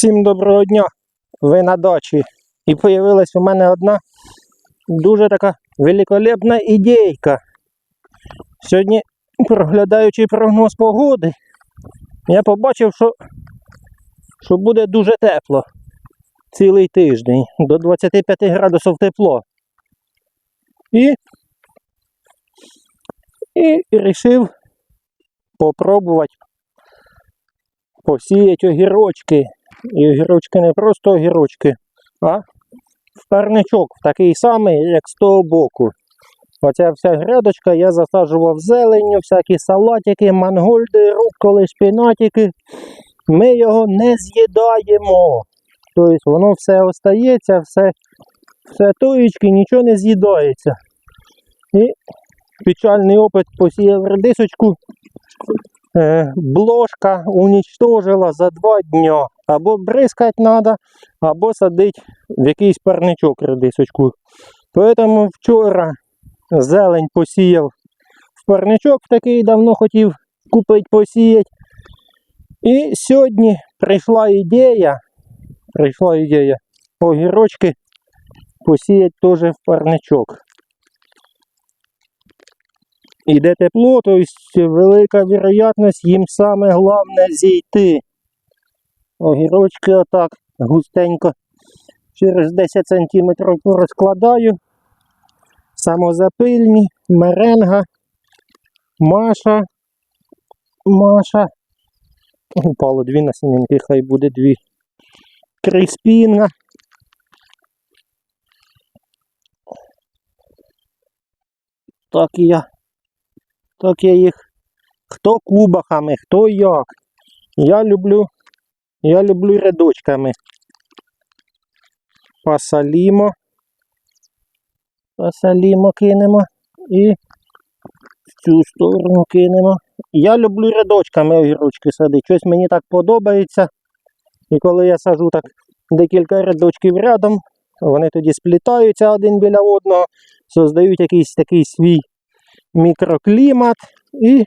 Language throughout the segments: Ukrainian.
Всім доброго дня! Ви на дачі. І появилась у мене одна дуже така великолепна ідейка. Сьогодні, проглядаючи прогноз погоди, я побачив, що, що буде дуже тепло цілий тиждень, до 25 градусів тепло. І, і вирішив попробувати посіяти огірочки. І огірочки не просто огірочки, а парничок, такий самий, як з того боку. Оця вся грядочка я засаджував зеленню, всякі салатики, мангольди, руколи, шпінатики. Ми його не з'їдаємо. Тобто воно все остається, все, все тоєчки, нічого не з'їдається. І печальний опит посіяв редисочку. Е, бложка уничтожила за два дня. Або бризкати треба, або садити в якийсь парничок редисочку. Тому вчора зелень посіяв в парничок, такий давно хотів купити посіяти. І сьогодні прийшла ідея, прийшла ідея огірочки посіяти теж в парничок. Іде тепло, тобто велика вероятність їм саме головне зійти. Огірочки отак густенько через 10 см розкладаю. Самозапильні, меренга, Маша, Маша. Упало дві насінинки, хай буде дві. Кріспінга. Так і я. Так я їх. Хто кубахами, хто як. Я люблю я люблю рядочками. Посолімо. Посолімо кинемо і в цю сторону кинемо. Я люблю рядочками огірочки садити. Щось мені так подобається. І коли я сажу так декілька рядочків рядом, вони тоді сплітаються один біля одного, создають якийсь такий свій мікроклімат і,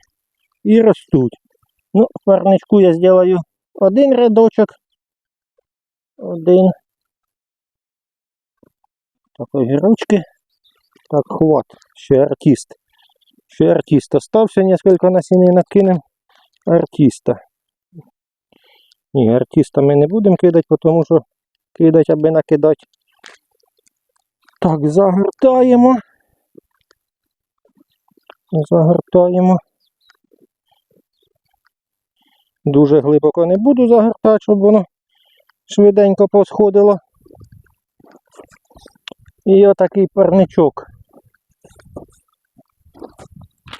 і ростуть. Ну, парничку я зроблю один рядочок. Один. Так, огірочки. Так, хват. Ще артист. Ще артист остався, несколько насінинок кинем. Артиста. Ні, артиста ми не будемо кидати, тому що кидати, аби накидати. Так, загортаємо. Загортаємо. Дуже глибоко не буду загортати, щоб воно швиденько посходило. І отакий парничок.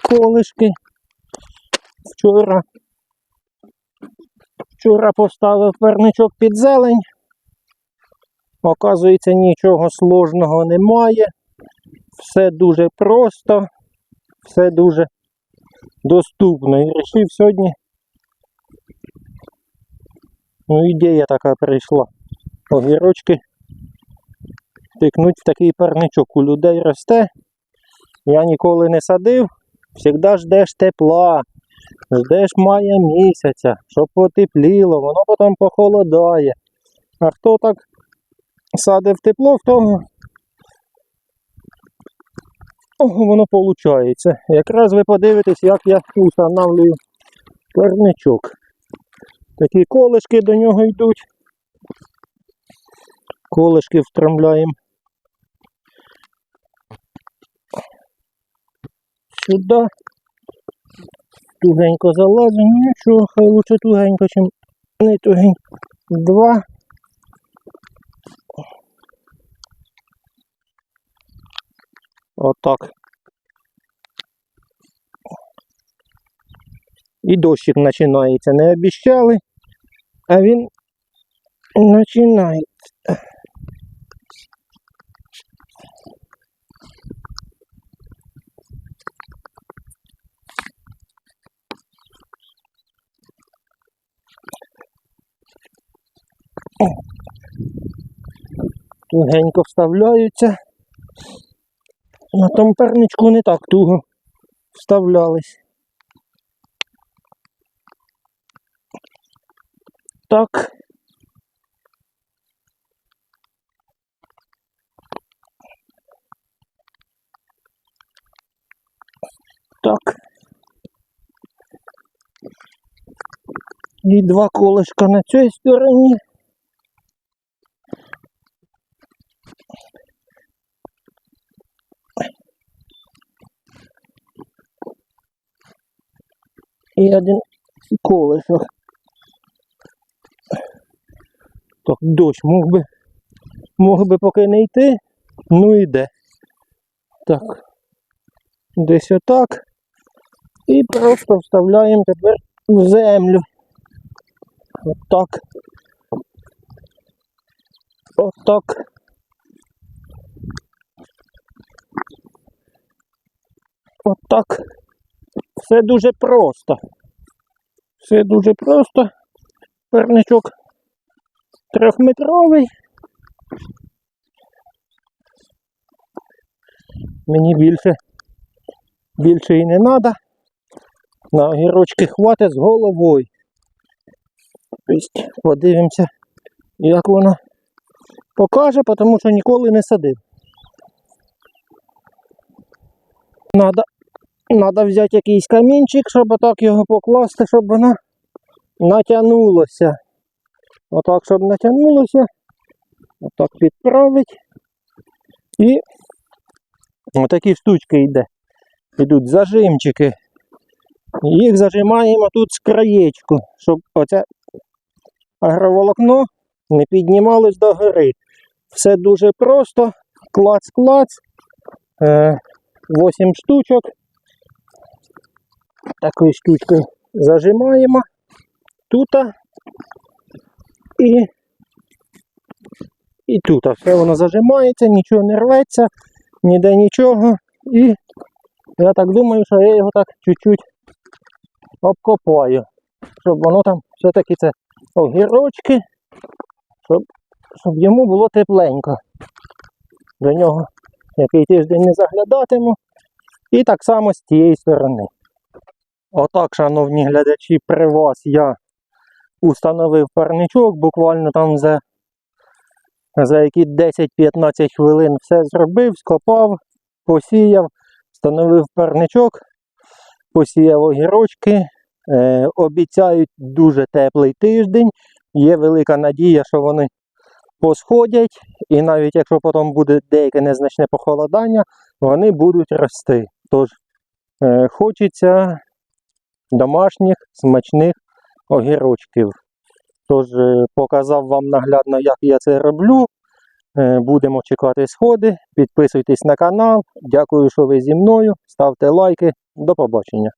Колишки. Вчора. Вчора поставив парничок під зелень. Оказується, нічого сложного немає. Все дуже просто, все дуже доступно. І вирішив сьогодні Ну, ідея така прийшла. Огірочки тикнуть в такий парничок. У людей росте. Я ніколи не садив. Завжди ждеш тепла, ждеш мая місяця, щоб потепліло, воно потім похолодає. А хто так садив тепло, в того воно виходить. Якраз ви подивитесь, як я устанавливаю парничок. Такі колишки до нього йдуть. Колишки втрамляємо. Сюди. Тугенько залазимо. Нічого, хай лучше тугенько, чим не тугенько. Два. Отак. І дощик починається. Не обіщали, а він починається. Тугенько вставляються. На тому парничку не так туго вставлялись. так. Так. І два колишка на цій стороні. І один колишок. Так, дощ мог би, мог би поки не йти, ну йде. Так. Десь отак. І просто вставляємо тепер в землю. Отак. Отак. Отак. Все дуже просто. Все дуже просто. Парничок трьохметровий. Мені більше, більше і не треба. На огірочки хватить з головою. Тобто подивимося, як воно покаже, тому що ніколи не садив. Надо, надо взяти якийсь камінчик, щоб отак його покласти, щоб воно натягнулося. Отак, щоб натягнулося. Отак підправить. І отакі штучки йде. Йдуть зажимчики. Їх зажимаємо тут з краєчку, щоб оце агроволокно не піднімалось до гори. Все дуже просто. Клац-клац. Е, 8 штучок. Такою штучкою зажимаємо тут і, і тут. Все воно зажимається, нічого не рветься, ніде нічого. І я так думаю, що я його так чуть-чуть обкопаю, щоб воно там все-таки це огірочки, щоб, щоб йому було тепленько. До нього який тиждень не заглядатиму. І так само з тієї сторони. Отак, шановні глядачі, при вас я установив парничок, буквально там за, за які 10-15 хвилин все зробив, скопав, посіяв, встановив парничок, посіяв огірочки. Е, обіцяють дуже теплий тиждень. Є велика надія, що вони посходять, і навіть якщо потім буде деяке незначне похолодання, вони будуть рости. Тож е, хочеться домашніх смачних огірочків. Тож е, показав вам наглядно, як я це роблю. Е, Будемо чекати сходи. Підписуйтесь на канал. Дякую, що ви зі мною. Ставте лайки. До побачення.